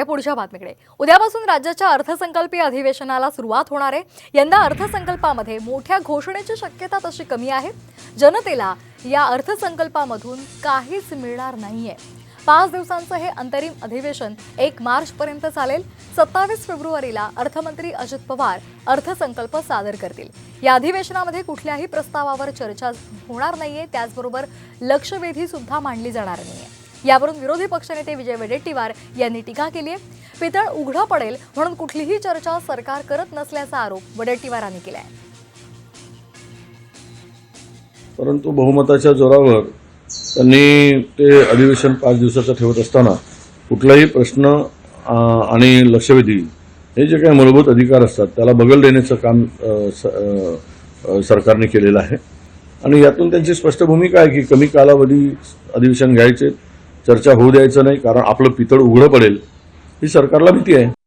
वळूया पुढच्या बातमीकडे. उद्यापासून राज्याच्या अर्थसंकल्पीय अधिवेशनाला सुरुवात होणार आहे. यंदा अर्थसंकल्पामध्ये मोठ्या घोषणेची शक्यता तशी कमी आहे. जनतेला या अर्थसंकल्पामधून काहीच मिळणार नाहीये. पाच दिवसांचं हे अंतरिम अधिवेशन एक मार्च पर्यंत चालेल. सत्तावीस फेब्रुवारीला अर्थमंत्री अजित पवार अर्थसंकल्प सादर करतील. या अधिवेशनामध्ये कुठल्याही प्रस्तावावर चर्चा होणार नाहीये. त्याचबरोबर लक्षवेधी सुद्धा मांडली जाणार नाहीये. यावरून विरोधी पक्षनेते विजय वडेट्टीवार यांनी टीका केली आहे. पितळ उघडं पडेल म्हणून कुठलीही चर्चा सरकार करत नसल्याचा आरोप वडेट्टीवारांनी केला आहे परंतु बहुमताच्या जोरावर त्यांनी ते अधिवेशन पाच दिवसाचं ठेवत असताना कुठलाही प्रश्न आणि लक्षवेधी हे जे काही मूलभूत अधिकार असतात त्याला बगल देण्याचं काम सरकारने केलेलं आहे. आणि यातून त्यांची स्पष्ट भूमिका आहे की कमी कालावधी अधिवेशन घ्यायचे चर्चा होऊ द्यायचं नाही कारण आपलं पितळ उघडं पडेल. ही सरकारला भीती आहे.